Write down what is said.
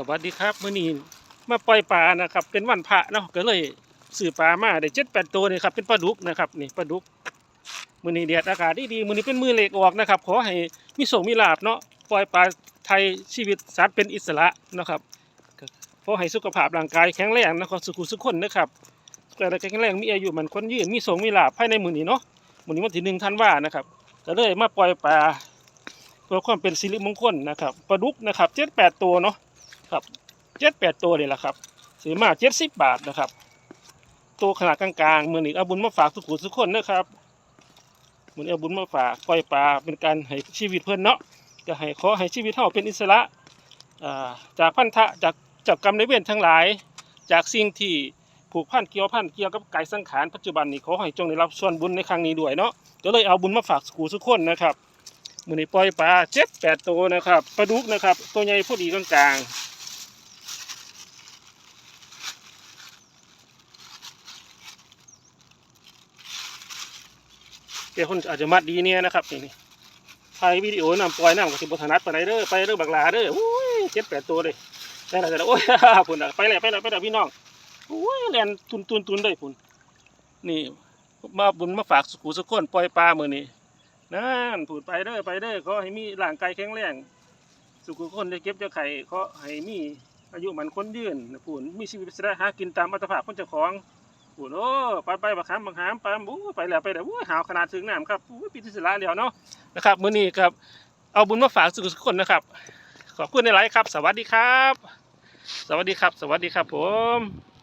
สวัสดีครับมื้อนี้มาปล่อยปลานะครับ เป็นวันพระเนาะก็เลยซื้อปลามาได้เจ็ดแปดตัวนี่ครับเป็นปลาดุกนะครับนี่ปลาดุกมื้อนี้แดดอากาศดีๆมื้อนี้เป็นมือเหล็กออกนะครับขอให้มีโชคมีลาภเนาะปล่อยปลาไทยชีวิตสัตว์เป็นอิสระนะครับขอให้สุขภาพร่างกายแข็งแรงนะครับสุขุสุขคนนะครับแต่ละแข็งแรงมีอายุมันคนยืนมีโชคมีลาภภายในมื้อนี้เนาะมื้อนี้วันที่หนึ่งธันวานะครับก็เลยมาปล่อยปลาเพื่อความเป็นสิริมงคลนะครับปลาดุกนะครับเจ็ดแปดตัวเนาะ ครับเจ็ดแปดตัวนี่แหละครับซื้อมาเจ็ดสิบบาทนะครับ ตัวขนาดกลางๆมือนี้เอาบุญมาฝากทุกคนทุกคนนะครับมือนเอาบุญมาฝากปล่อยปลาเป็นการให้ชีวิตเพื่อนเนาะจะให้ขอให้ชีวิตเท่าเป็นอิสระจากพันธะจากจากกรรมในเวรทั้งหลาย จากสิ่งที่ผูกพันเกี่ยวพันเกี่ยวกับกายสังขารปัจจุบันนี้ขอให้จงได้รับส่วนบุญในครั้งนี้ด้วยเนาะก็เลยเอาบุญมาฝากสู่ทุกคนนะครับมือนี้ปล่อยปลาเจ็ดแปดตัวนะครับปลาดุกนะครับ ตัวใหญ่พอดีกลางๆ เดี๋ยวคนอาจจะมัดดีเนี่ยนะครับนี่นี่ถ่ายวิดีโอนำปล่อยน้ำกับสิบถนัดไปไหนเด้อไปเด้อบักหลาเด้อโอ้ยเจ็ดแปดตัวเลยได้แล้วได้แล้วโอ้ยพุ่นไปแล้วไปแล้วไปแล้วพี่น้องโอ้ยแลนตุนตุนตุนได้พุ่นนี่มาบุญมาฝากสุขุสุขคนปล่อยปลาเมือนี่นั่นพูดไปเด้อไปเด้อขอให้มีร่างกายแข็งแรงสุขุคนจะเก็บจะไข่ขอให้มีอายุมันคนยืนนะพุ่นมีชีวิตสระหากินตามอัตภาพคนเจ้าของ โอ้โหไปไปบักขามบักขามไปบู๊ไปแล้วไปแล้วโอ้หาวขนาดถึงน้ำครับปีที่สิละแล้วเนาะนะครับมื้อนี้ครับเอาบุญมาฝากสุขสุขคนนะครับ ขอบคุณในไลฟ์ครับ สวัสดีครับ สวัสดีครับ สวัสดีครับผม